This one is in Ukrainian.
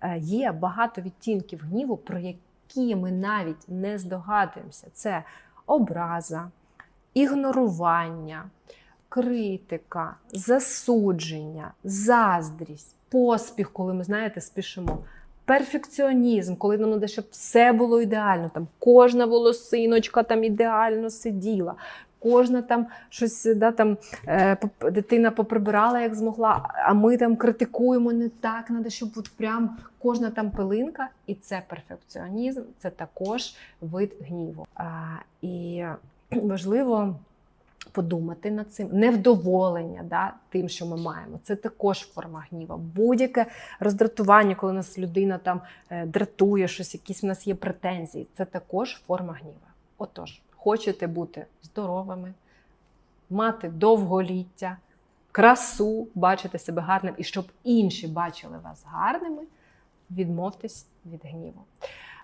Е, Є багато відтінків гніву, про які ми навіть не здогадуємося. Це образа, ігнорування, критика, засудження, заздрість, поспіх, коли ми знаєте, спішимо. Перфекціонізм, коли нам треба, щоб все було ідеально. Там кожна волосиночка там ідеально сиділа, кожна там щось да, там, е, дитина поприбирала, як змогла, а ми там критикуємо не так, треба, щоб от прям кожна там пилинка, і це перфекціонізм, це також вид гніву. А, і важливо подумати над цим. Невдоволення да, тим, що ми маємо. Це також форма гніва. Будь-яке роздратування, коли нас людина там е, дратує щось, якісь в нас є претензії, це також форма гніва. Отож, хочете бути здоровими, мати довголіття, красу, бачити себе гарним і щоб інші бачили вас гарними, відмовтесь від гніву.